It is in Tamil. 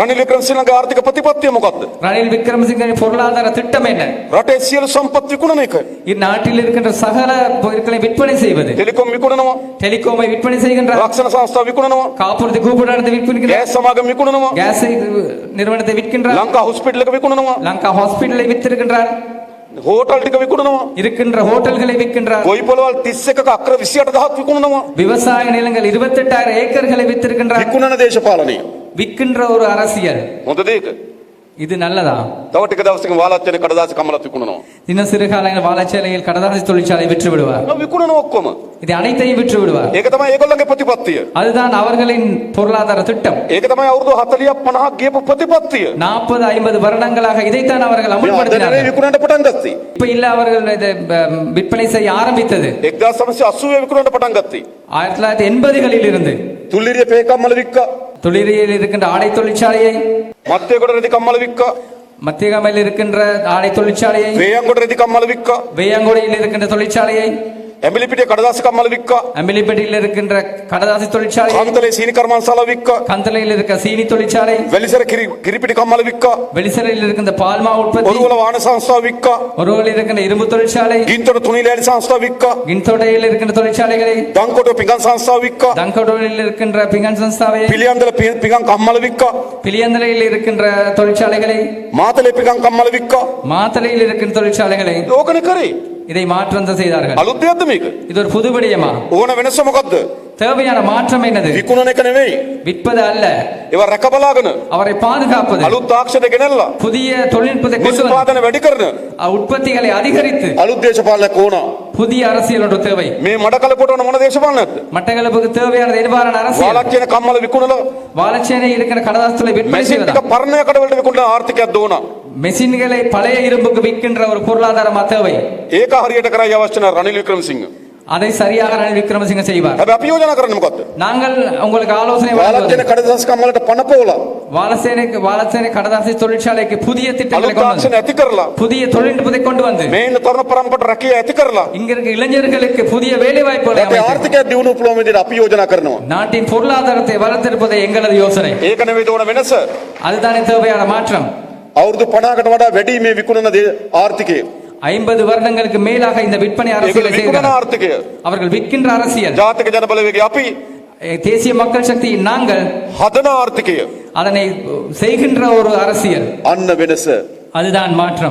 රනිල් වික්‍රමසිංහගේ ආර්ථික ප්‍රතිපත්තිය මොකක්ද? ரணில் விக்ரமசிங்கின் பொருளாதார திட்டம் என்ன රටේ සියලු සම්පත් විකුණන එක. இந்நாட்டில் இருக்கின்ற சகல பொருட்களை விற்பனை செய்வது ටෙලිකොම් විකුණනවා, டெலிகாமை விற்பனை செய்கின்றார் රක්ෂණ සංස්ථා විකුණනවා, காப்புறுதி கூப்பிடானத்தை விற்கின்றார் ගෑස් සමාගම් විකුණනවා, கேஸ் நிறுவனத்தை விற்கின்றார் ලංකා හොස්පිටල් එක විකුණනවා, லங்கா ஹாஸ்பிட்டலை வித்திருக்கின்றார் හෝටල් ටික විකුණනවා. இருக்கின்ற ஹோட்டல்களை விற்கின்றார் ගොවි පොළවල් 31ක අක්‍ර 28000ක් විකුණනවා. விவசாய நிலங்கள் இருபத்தெட்டாயிரம் ஏக்கர்களை வித்திருக்கின்றார் විකුණන දේශපාලනය. விற்கின்ற ஒரு அரசியல் හොඳ දෙයක. இது நல்லதா තව ටික දවසකින් වාලච්චන කඩදාසි කමලත් විකුණනවා. இன்னும் சிறு காலங்களில் வாழைச்சேலையில் கடதாசி தொழிற்சாலை விற்று விடுவார் නෝ විකුණන ඔක්කොම. இது அனைத்தையும் விற்று விடுவார் ඒක තමයි ඒගොල්ලන්ගේ ප්‍රතිපත්තිය. அதுதான் அவர்களின் பொருளாதார திட்டம் ඒක තමයි අවුරුදු 40ක් 50ක් ගියපු ප්‍රතිපත්තිය. நாற்பது ஐம்பது வருடங்களாக இதைத்தான் அவர்கள் මේ අදනේ அமல்படுத்தினார்கள் විකුණන්න පටන් ගත්තේ. இப்ப இல்ல அவர்கள் இதை அஹ், விற்பனை செய்ய ஆரம்பித்தது 1980 විකුණන්න පටන් ගත්තේ. ஆயிரத்தி தொள்ளாயிரத்தி எண்பதுகளில் இருந்து තුල්ලිරිය පේකම්මල වික්කා. துளிரியில் இருக்கின்ற ஆடை தொழிற்சாலையை மத்திய குடநிதி கம்மல் விற்க. மத்திய கமையில் இருக்கின்ற ஆடை தொழிற்சாலையை வேயாங்குடநிதி கம்மல் விற்க. வேயாங்குடியில் இருக்கின்ற தொழிற்சாலையை எம்பிலிபிட்டிய கடதாசி கம்மல் விற்க எம்பிலிபெட்டியில் இருக்கின்ற கடதாசி தொழிற்சாலை காந்தலை சீனி கர்மாசாலை விற்க கந்தலையில் இருக்க சீனி தொழிற்சாலை வெளிசர கிரி கிரிப்பிட்டி கம்மல் விற்க வெளிசரையில் இருக்கின்ற பால்மா உற்பத்தி ஒருவல வான சம்ஸ்தா விற்க ஒருவல இருக்கின்ற இரும்பு தொழிற்சாலை கிந்தோட துணிலேடி சம்ஸ்தா விற்க கிந்தோடையில் இருக்கின்ற தொழிற்சாலைகளை தங்கோட பிங்கன் சம்ஸ்தா தொழிற்சாலைகளை மாத்தலை பிங்கன் கம்மல் விற்க மாத்தலையில் இருக்கின்ற தொழிற்சாலைகளை லோகனக்கரை இதை மாற்றம் செய்தார்கள் අලුත් දෙයක්ද මේක? இது ஒரு புது விடயமா ඕන වෙනස මොකද්ද? தேவையான மாற்றம் என்னது විකුණන එක නෙවෙයි. விற்பது அல்ல ඒවා රැකබලාගෙන அவரை பாதுகாப்பது අලුත් තාක්ෂණය ගෙනල්ලා புதிய தொழில்நுட்பத்தை கொண்டு வந்து, නිෂ්පාදන වැඩි කරන அஹ், உற்பத்திகளை அதிகரித்து අලුත් දේශපාලනයක් ඕන. புதிய அரசியல் ஒன்று தேவை මේ මඩ කලපොට ඕන මොන දේශපාලනයක්ද? மட்டக்களப்புக்கு தேவையான எதிர்பாரான அரசியல் වාලක් කියන කම්මල විකුණලා வாழச்சேனை இருக்கிற கடதாசத்துல விற்பனை මැෂින් செய்வதா ටික පරණය කඩවලට විකුණන ආර්ථිකයක් දෝන. மெஷின்களை பழைய இரும்புக்கு விற்கின்ற ஒரு பொருளாதாரமா தேவை ඒක හරියට කරයි අවශ්‍ය නැහැ රනිල් වික්‍රමසිංහ. அதை சரியாக ரணில் விக்ரமசிங்க செய்வார் හැබැයි අපි යෝජනා කරන්නේ මොකද්ද? நாங்கள் உங்களுக்கு ஆலோசனை වාලක් வழங்குவது කියන කඩදාසි කම්මලට පණ පොවලා வாழசேனைக்கு வாழசேனை கடதாசி தொழிற்சாலைக்கு புதிய திட்டங்களை අලුත් கொண்டு வந்து තාක්ෂණ ඇති කරලා புதிய தொழில்நுட்பத்தை கொண்டு வந்து මේ ඉන්න තරුණ පරම්පරට රැකිය ඇති කරලා இங்க இருக்க இளைஞர்களுக்கு புதிய வேலை வாய்ப்புகளை රටේ அமைத்து, ආර්ථිකය දියුණු පුළුවන් විදිහට අපි යෝජනා කරනවා. நாட்டின் பொருளாதாரத்தை வளர்த்தெடுப்பதை எங்களது யோசனை ඒක නෙවෙයි ඕන වෙනස. அதுதானே தேவையான மாற்றம் அவரது பணாகட வட வெடியுமே விக்குணனது ஆர்த்திக்கு ஐம்பது வருடங்களுக்கு மேலாக இந்த விற்பனை அரசியலை செய்கிறார் அவர்கள் விற்கின்ற அரசியல். ஜாத்துக்கு ஜனபலவேகி அப்பி தேசிய மக்கள் சக்தி நாங்கள் ஹதன ஆர்த்திக்கு அதனை செய்கின்ற ஒரு அரசியல். அன்ன வெனசு. அதுதான் மாற்றம்.